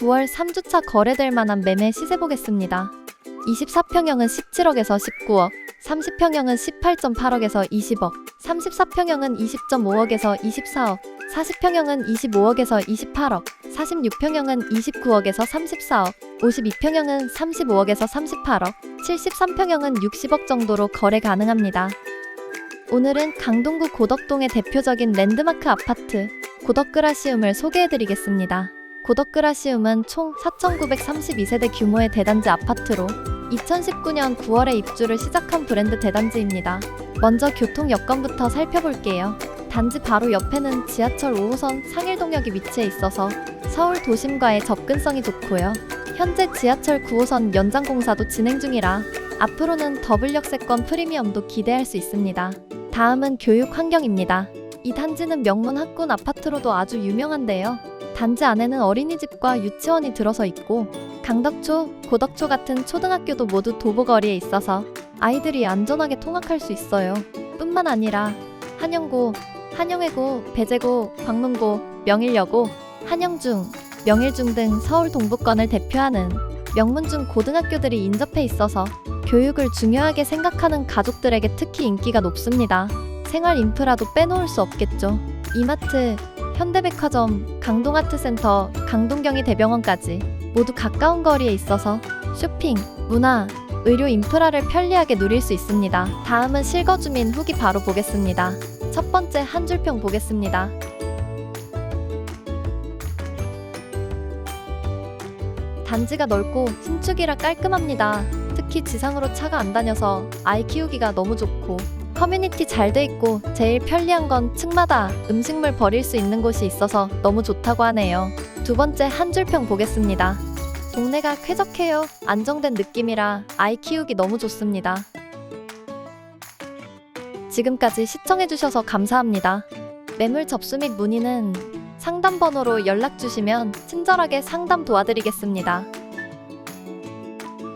9월 3주차 거래될 만한 매매 시세 보겠습니다. 24평형은 17억에서 19억, 30평형은 18.8억에서 20억, 34평형은 20.5억에서 24억, 40평형은 25억에서 28억, 46평형은 29억에서 34억, 52평형은 35억에서 38억, 73평형은 60억 정도로 거래 가능합니다. 오늘은 강동구 고덕동의 대표적인 랜드마크 아파트 고덕그라시움을 소개해드리겠습니다. 고덕그라시움은 총 4,932세대 규모의 대단지 아파트로 2019년 9월에 입주를 시작한 브랜드 대단지입니다. 먼저 교통 여건부터 살펴볼게요. 단지 바로 옆에는 지하철 5호선 상일동역이 위치해 있어서 서울 도심과의 접근성이 좋고요. 현재 지하철 9호선 연장 공사도 진행 중이라 앞으로는 더블 역세권 프리미엄도 기대할 수 있습니다. 다음은 교육 환경입니다. 이 단지는 명문 학군 아파트로도 아주 유명한데요. 단지 안에는 어린이집과 유치원이 들어서 있고 강덕초, 고덕초 같은 초등학교도 모두 도보거리에 있어서 아이들이 안전하게 통학할 수 있어요. 뿐만 아니라 한영고, 한영외고, 배재고, 광문고, 명일여고, 한영중, 명일중 등 서울 동부권을 대표하는 명문중 고등학교들이 인접해 있어서 교육을 중요하게 생각하는 가족들에게 특히 인기가 높습니다. 생활 인프라도 빼놓을 수 없겠죠. 이마트, 현대백화점, 강동아트센터, 강동경희 대병원까지 모두 가까운 거리에 있어서 쇼핑, 문화, 의료 인프라를 편리하게 누릴 수 있습니다. 다음은 실거주민 후기 바로 보겠습니다. 첫 번째 한 줄평 보겠습니다. 단지가 넓고 신축이라 깔끔합니다. 특히 지상으로 차가 안 다녀서 아이 키우기가 너무 좋고 커뮤니티 잘 돼 있고 제일 편리한 건 층마다 음식물 버릴 수 있는 곳이 있어서 너무 좋다고 하네요. 두 번째 한 줄평 보겠습니다. 동네가 쾌적해요. 안정된 느낌이라 아이 키우기 너무 좋습니다. 지금까지 시청해주셔서 감사합니다. 매물 접수 및 문의는 상담 번호로 연락 주시면 친절하게 상담 도와드리겠습니다.